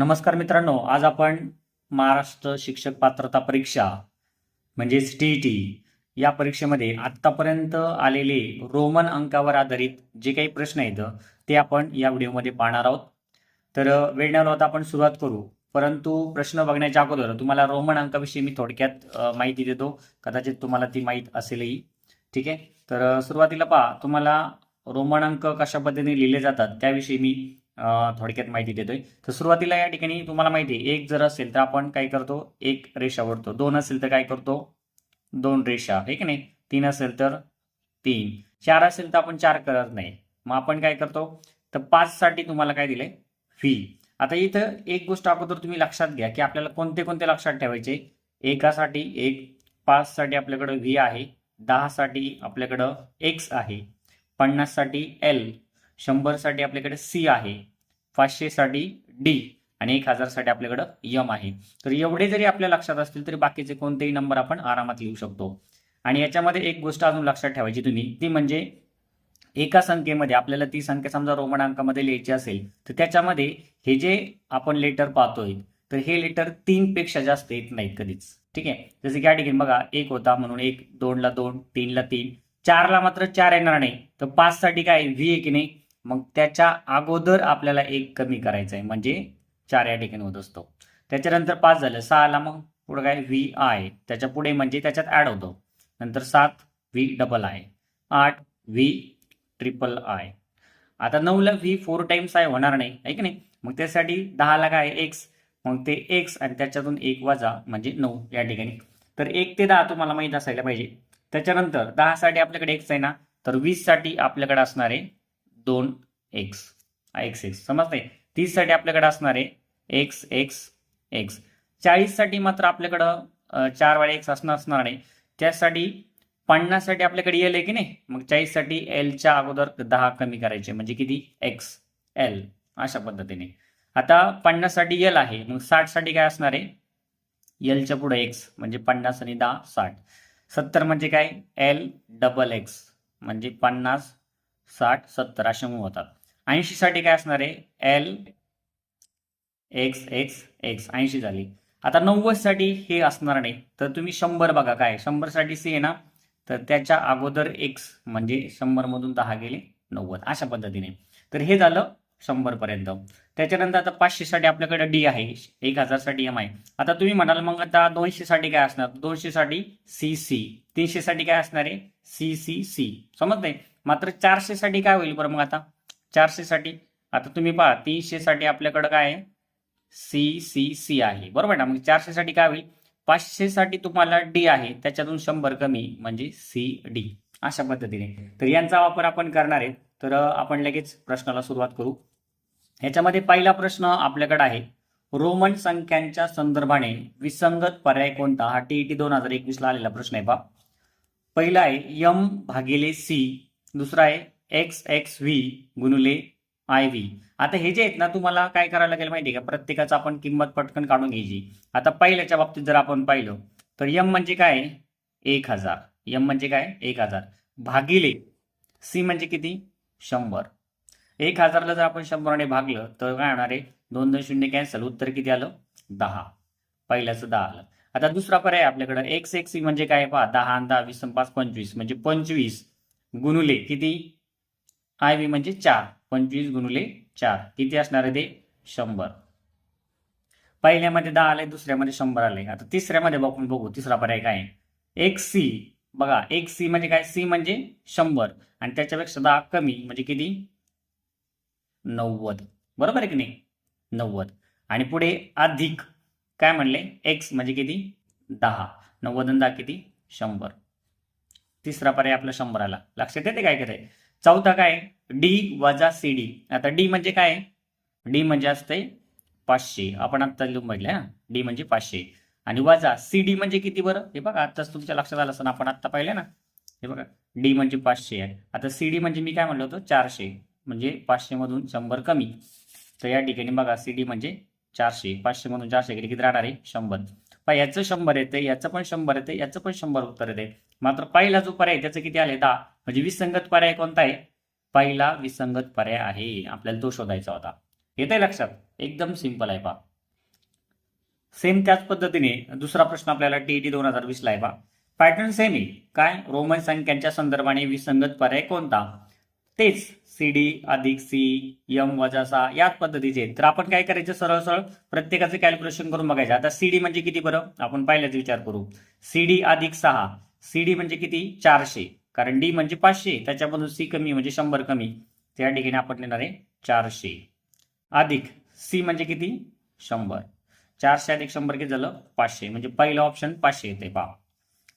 नमस्कार मित्रांनो आज आपण महाराष्ट्र शिक्षक पात्रता परीक्षा म्हणजेच टी टी या परीक्षेमध्ये आत्तापर्यंत आलेले रोमन अंकावर आधारित जे काही प्रश्न आहेत ते आपण या व्हिडिओमध्ये पाहणार आहोत. तर वेळ न आपण सुरुवात करू. परंतु प्रश्न बघण्याच्या अगोदर तुम्हाला रोमन अंकाविषयी मी थोडक्यात माहिती देतो. कदाचित तुम्हाला ती माहीत असेलही. ठीक आहे? तर सुरुवातीला पहा तुम्हाला रोमन अंक कशा पद्धतीने लिहिले जातात त्याविषयी मी थोडक्यात माहिती देतोय. तर सुरुवातीला या ठिकाणी तुम्हाला माहिती आहे एक जर असेल तर आपण काय करतो? एक रेषा ओढतो दोन असेल तर काय करतो? दोन रेषा. आहे की नाही? तीन असेल तर तीन. चार असेल तर आपण चार करत नाही. मग आपण काय करतो? तर पाच साठी तुम्हाला काय दिलंय? व्ही आता इथं एक गोष्ट अगोदर तुम्ही लक्षात घ्या की आपल्याला कोणते कोणते लक्षात ठेवायचे? एकासाठी एक पाच साठी आपल्याकडं व्ही आहे दहा साठी आपल्याकडं एक्स आहे पन्नाससाठी एल शंभरसाठी आपल्याकडे सी आहे. पाचशेसाठी डी आणि एक हजारसाठी आपल्याकडं यम आहे. तर एवढे जरी आपल्या लक्षात असतील तरी बाकीचे कोणतेही नंबर आपण आरामात लिहू शकतो. आणि याच्यामध्ये एक गोष्ट अजून लक्षात ठेवायची तुम्ही ती म्हणजे एका संख्येमध्ये आपल्याला ती संख्या समजा रोमन अंकामध्ये लिहायची असेल तर त्याच्यामध्ये हे जे आपण लेटर पाहतोय तर हे लेटर तीन पेक्षा जास्त येत नाहीत कधीच. ठीक आहे? जसं की या ठिकाणी बघा एक होता म्हणून एक दोनला दोन तीनला तीन चारला मात्र चार येणार नाही. तर पाच साठी काय व्ही आहे की नाही? मग त्याच्या अगोदर आपल्याला एक कमी करायचं आहे म्हणजे चार या ठिकाणी होत असतो. त्याच्यानंतर पाच झालं सहाला मग पुढे काय? व्ही आय त्याच्या पुढे म्हणजे त्याच्यात ऍड होतो. नंतर सात व्ही डबल आय आठ व्ही ट्रिपल आय आता नऊला व्ही फोर टाइम्स आय होणार नाही. आहे की नाही? मग त्यासाठी दहाला काय? एक्स मग ते एक्स आणि त्याच्यातून एक वजा म्हणजे नऊ या ठिकाणी. तर एक ते दहा तुम्हाला माहीत असायला पाहिजे. त्याच्यानंतर दहासाठी आपल्याकडे एक्स आहे ना? तर वीससाठी आपल्याकडे असणार आहे दोन एक्स. X x. समजते तीससाठी आपल्याकडे असणार आहे एक्स एक्स एक्स. चाळीससाठी मात्र आपल्याकडं चार वेळा एक्स असणार असणार नाही त्यासाठी पन्नाससाठी आपल्याकडे एल आहे की नाही? मग चाळीससाठी एलच्या अगोदर दहा कमी करायचे. म्हणजे किती? एक्स एल अशा पद्धतीने. आता पन्नाससाठी एल आहे. मग साठसाठी काय असणार आहे? एलच्या पुढे एक्स. म्हणजे पन्नास आणि दहा साठ. सत्तर म्हणजे काय? एल डबल एक्स म्हणजे पन्नास साठ सत्तर असे मूव होतात. ऐंशीसाठी काय असणार आहे? एल एक्स एक्स एक्स ऐंशी झाली. आता नव्वदसाठी हे असणार नाही. तर तुम्ही शंभर बघा काय शंभरसाठी सी आहे ना? तर त्याच्या अगोदर एक्स म्हणजे शंभरमधून दहा गेले नव्वद. अशा पद्धतीने. तर हे झालं शंभरपर्यंत त्याच्यानंतर आता पाचशेसाठी आपल्याकडे डी आहे. एक हजारसाठी एम आहे. आता तुम्ही म्हणाल मग आता दोनशेसाठी काय असणार? दोनशे साठी सी सी तीनशेसाठी काय असणार आहे? सी सी सी समजते मात्र चारशे साठी काय होईल बरं मग आता? चारशे साठी आता तुम्ही पहा तीनशे साठी काय आहे? सी सी सी आहे. बरोबर ना? मग चारशे साठी काय होईल? पाचशे साठी तुम्हाला डी आहे. त्याच्यातून शंभर कमी म्हणजे सी डी अशा पद्धतीने. तर यांचा वापर आपण करणार आहे. तर आपण लगेच प्रश्नाला सुरुवात करू. ह्याच्यामध्ये पहिला प्रश्न आपल्याकडे आहे. रोमन संख्यांच्या संदर्भाने विसंगत पर्याय कोणता? हा टीईटी दोन हजार एकवीस ला आलेला प्रश्न आहे पहा. पहिला आहे यम भागिले सी दुसरा आहे एक्स एक्स व्ही गुणुले आय व्ही आता हे जे आहेत ना तुम्हाला काय करायला लागेल माहिती आहे का? प्रत्येकाचं आपण किंमत पटकन काढून घ्यायची. आता पहिल्याच्या बाबतीत जर आपण पाहिलं तर यम म्हणजे काय? एक हजार. यम म्हणजे काय? एक हजार. भागिले सी म्हणजे किती? शंभर. एक हजारला जर आपण शंभराने भागलं तर काय होणार आहे? दोन दोन शून्य कॅन्सल उत्तर किती आलं? दहा. पहिल्याचं दहा आलं. आता दुसरा पर्याय आपल्याकडं. एक्स एक्स म्हणजे काय? पहा दहा आणि दहा वीस पाच पंचवीस. म्हणजे पंचवीस. गुणुले किती? आय व्ही म्हणजे चार. पंचवीस गुणुले चार. किती असणार आहे ते? शंभर. पहिल्यामध्ये दहा आले दुसऱ्यामध्ये शंभर आले. आता तिसऱ्यामध्ये बघून बघू. तिसरा पर्याय काय आहे? एक सी बघा एक सी म्हणजे काय? सी म्हणजे शंभर. आणि त्याच्यापेक्षा दहा कमी म्हणजे किती? नव्वद. बरोबर आहे की नाही? नव्वद. आणि पुढे अधिक काय म्हणले? एक्स म्हणजे किती? दहा. नव्वद दहा किती? शंभर. तिसरा पर्याय आपला शंभर आला लक्षात येते काय करते? चौथा काय? डी वजा सी डी आता डी म्हणजे काय? डी म्हणजे असते पाचशे. आपण आत्ता लिहून बघितलं ना डी म्हणजे पाचशे. आणि वजा सी डी म्हणजे किती बरं? हे बघा आत्ताच तुमच्या लक्षात आलं असं आपण आत्ता पाहिलं ना? हे बघा डी म्हणजे पाचशे आहे. आता सी डी म्हणजे मी काय म्हणलं होतं? चारशे. म्हणजे पाचशे मधून शंभर कमी. तर या ठिकाणी बघा सी डी म्हणजे चारशे. पाचशे मधून चारशे गेले किती राहणार आहे? शंभर. याचं शंभर येते याचं पण शंभर येते याचं पण शंभर उत्तर येते मात्र पहिला जो पर्याय त्याचं किती आले दहा. म्हणजे विसंगत पर्याय कोणता आहे? पहिला विसंगत पर्याय आहे. आपल्याला तो शोधायचा होता. येत आहे लक्षात? एकदम सिंपल आहे पा सेम त्याच पद्धतीने दुसरा प्रश्न आपल्याला टीईटी दोन हजार वीसला आहे पा पॅटर्न सेम आहे. काय? रोमन संख्यांच्या संदर्भाने विसंगत पर्याय कोणता? तेच सी डी अधिक सी यम वजा सहा. याच पद्धतीचे. तर आपण काय करायचं? सरळ सरळ प्रत्येकाचं कॅल्क्युलेशन करून बघायचं. आता सी डी म्हणजे किती बरं? आपण पहिल्याच विचार करू. सी डी अधिक सहा. सी डी म्हणजे किती? चारशे. कारण डी म्हणजे पाचशे. त्याच्यामधून सी कमी म्हणजे शंभर कमी. त्या ठिकाणी आपण लिहिणार आहे चारशे. अधिक सी म्हणजे किती? शंभर. चारशे अधिक शंभर किती झालं? पाचशे. म्हणजे पहिलं ऑप्शन पाचशे येते. पहा.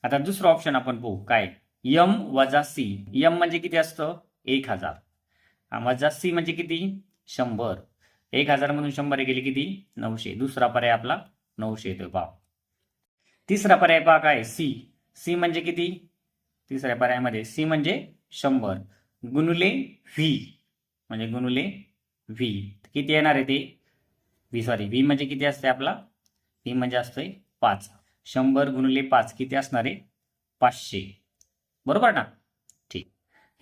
आता दुसरं ऑप्शन आपण पाहू. काय? यम वजा सी यम म्हणजे किती असतं? एक हजार. वजा सी म्हणजे किती? शंभर. एक हजार मधून शंभर गेले किती? नऊशे. दुसरा पर्याय आपला नऊशे येतोय. पा तिसरा पर्याय पहा. काय? सी सी म्हणजे किती? तिसऱ्या पर्यायामध्ये. सी म्हणजे शंभर. गुणुले व्ही. म्हणजे गुणुले व्ही. किती येणार आहे ते? व्ही सॉरी व्ही म्हणजे किती असते आपला? व्ही म्हणजे असतोय पाच. शंभर गुणुले पाच किती असणार आहे? पाचशे. बरोबर ना? ठीक.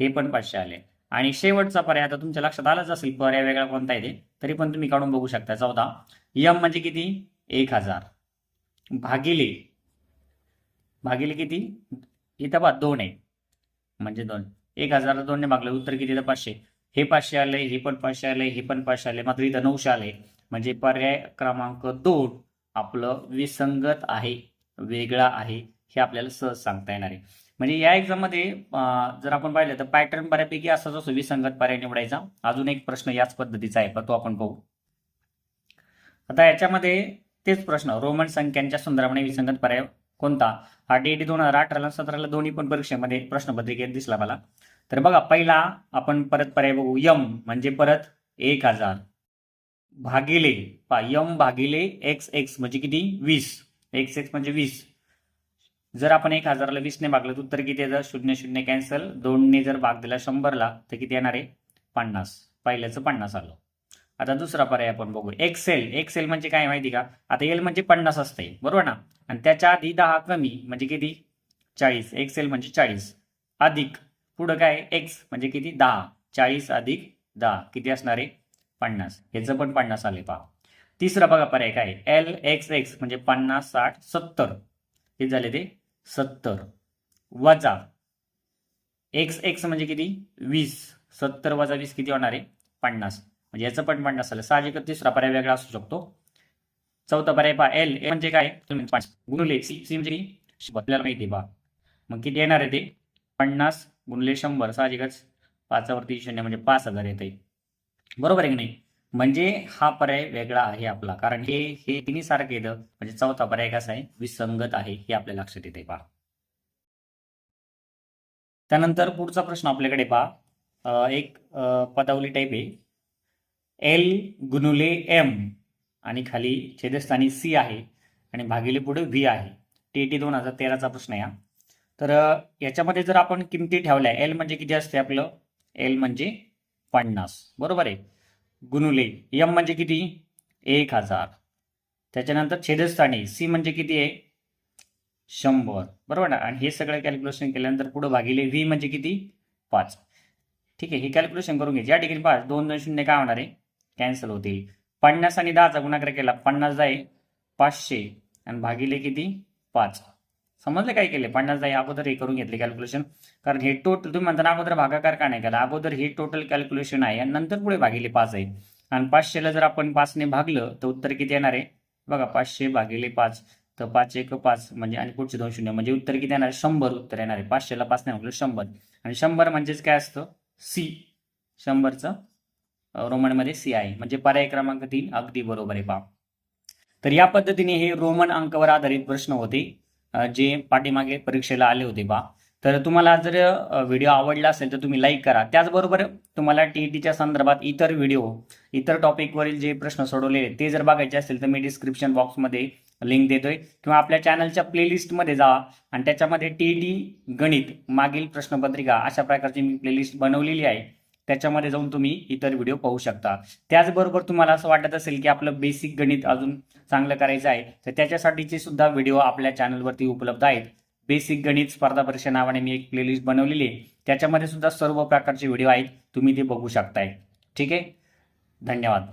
हे पण पाचशे आले. आणि शेवटचा पर्याय आता तुमच्या लक्षात आलाच असेल पर्याय वेगळा कोणता येते तरी पण तुम्ही काढून बघू शकता. चौदा. यम म्हणजे किती? एक हजार. भागिले भागिले किती? इथं बा दोन आहे म्हणजे दोन. एक हजार दोनने भागलं उत्तर किती? तर पाचशे. हे पाचशे आले हे पण पाचशे आले हे पण पाचशे आले. मात्र इथं नऊशे आले. म्हणजे पर्याय क्रमांक दोन आपलं विसंगत आहे वेगळा आहे हे आपल्याला सहज सांगता येणार आहे. म्हणजे या एक्झाममध्ये जर आपण पाहिलं तर पॅटर्न बऱ्यापैकी असाच असो विसंगत पर्याय निवडायचा. अजून एक प्रश्न याच पद्धतीचा आहे पण तो आपण पाहू. आता याच्यामध्ये तेच प्रश्न रोमन संख्यांच्या संदर्भाने विसंगत पर्याय कोणता? हा डी दोन हजार अठराला सतराला दोन्ही पण परीक्षेमध्ये प्रश्नपत्रिकेत दिसला मला. तर बघा पहिला आपण परत पर्याय बघू. यम म्हणजे परत एक हजार. भागिले पा यम भागिले एक्स एक्स म्हणजे किती? वीस. एक्स एक्स म्हणजे वीस. जर आपण एक हजारला वीसने भागलं तर उत्तर किती येतं? शून्य शून्य कॅन्सल. दोनने जर भाग दिला शंभरला तर किती येणार आहे? पन्नास. पहिल्याचं पन्नास आलं. आता दुसरा पर्याय आपण बघू. एक्सेल एक्सेल म्हणजे काय माहिती का? आता एल म्हणजे पन्नास असते बरोबर ना? आणि त्याच्या आधी दहा कमी म्हणजे किती? चाळीस. एक्सेल म्हणजे चाळीस. अधिक. पुढं काय? एक्स म्हणजे किती? दहा. चाळीस अधिक दहा. किती असणार आहे? पन्नास. ह्याचं पण पन्नास आले पहा. तिसरा बघा पर्याय काय? एल एक्स एक्स म्हणजे पन्नास साठ सत्तर. हे झाले ते? सत्तर. वजा. एक्स एक्स म्हणजे किती? वीस. सत्तर वजा वीस किती होणार आहे? पन्नास. म्हणजे याचं पण म्हणणं असेल साहजिक तिसरा पर्याय वेगळा असू शकतो. चौथा पर्याय पहा एल ए म्हणजे काय? तुम्ही पाच. गुणुले सी सी म्हणजे आपल्याला माहिती पहा. मग किती येणार आहे ते? पन्नास गुणले शंभर साहजिकच. पाचावरती शून्य म्हणजे पाच हजार येते बरोबर आहे की नाही? म्हणजे हा पर्याय वेगळा आहे आपला कारण हे हे तिन्ही सारखं येतं म्हणजे चौथा पर्याय कसा आहे? विसंगत आहे हे आपल्या लक्षात येते पहा. त्यानंतर पुढचा प्रश्न आपल्याकडे पहा. एक पदावली टाईप आहे. एल गुनुले एम आणि खाली छेदस्थानी सी आहे आणि भागिले पुढे व्ही आहे. टी टी दोन हजार तेराचा प्रश्न आहे हा तर याच्यामध्ये जर आपण किमती ठेवल्या एल म्हणजे किती असते आपलं? एल म्हणजे पन्नास. बरोबर आहे? गुनुले यम म्हणजे किती? एक हजार. त्याच्यानंतर छेदस्थानी सी म्हणजे किती आहे? शंभर. बरोबर ना? आणि हे सगळं कॅल्क्युलेशन केल्यानंतर पुढं भागिले व्ही म्हणजे किती? पाच. ठीक आहे हे कॅल्क्युलेशन करून घ्यायचे. या ठिकाणी पाच दोन दोन शून्य काय होणार आहे? कॅन्सल होतील पन्नास आणि दहाचा गुणाकार केला पन्नास जाय पाचशे आणि भागिले किती? पाच. समजले काय केले? पन्नास जाई अगोदर हे करून घेतले कॅल्क्युलेशन कारण हे टोटल तुम्ही म्हणताना अगोदर भागाकार का नाही केला? अगोदर हे टोटल कॅल्क्युलेशन आहे आणि नंतर पुढे भागिले पाच आहे. आणि पाचशेला जर आपण पाचने भागलं तर उत्तर किती येणार आहे? बघा पाचशे भागिले पाच तर पाच एक पाच म्हणजे आणि पुढचे दोन शून्य म्हणजे उत्तर किती येणार शंभर उत्तर येणार आहे. पाचशेला पाच नाही म्हटलं शंभर. आणि शंभर म्हणजेच काय असतं? सी. शंभरचं रोमनमध्ये सी आहे म्हणजे पर्याय क्रमांक तीन अगदी बरोबर आहे पहा तर या पद्धतीने हे रोमन अंकावर आधारित प्रश्न होते जे पाठीमागे परीक्षेला आले होते पहा तर तुम्हाला जर व्हिडिओ आवडला असेल तर तुम्ही लाईक करा. त्याचबरोबर तुम्हाला टी टीच्या संदर्भात इतर व्हिडिओ इतर टॉपिकवरील जे प्रश्न सोडवलेले ते जर बघायचे असेल तर मी डिस्क्रिप्शन बॉक्समध्ये लिंक देतोय. किंवा आपल्या चॅनलच्या प्लेलिस्टमध्ये जा आणि त्याच्यामध्ये टी टी गणित मागील प्रश्नपत्रिका अशा प्रकारची मी प्लेलिस्ट बनवलेली आहे. त्याच्यामध्ये जाऊन तुम्ही इतर व्हिडिओ पाहू शकता. त्याचबरोबर तुम्हाला असं वाटत असेल की आपलं बेसिक गणित अजून चांगलं करायचं आहे तर त्याच्यासाठीचे सुद्धा व्हिडिओ आपल्या चॅनलवरती उपलब्ध आहेत. बेसिक गणित स्पर्धा परीक्षा नावाने मी एक प्लेलिस्ट बनवलेली आहे. त्याच्यामध्ये सुद्धा सर्व प्रकारचे व्हिडिओ आहेत तुम्ही ते बघू शकताय. ठीक आहे? धन्यवाद.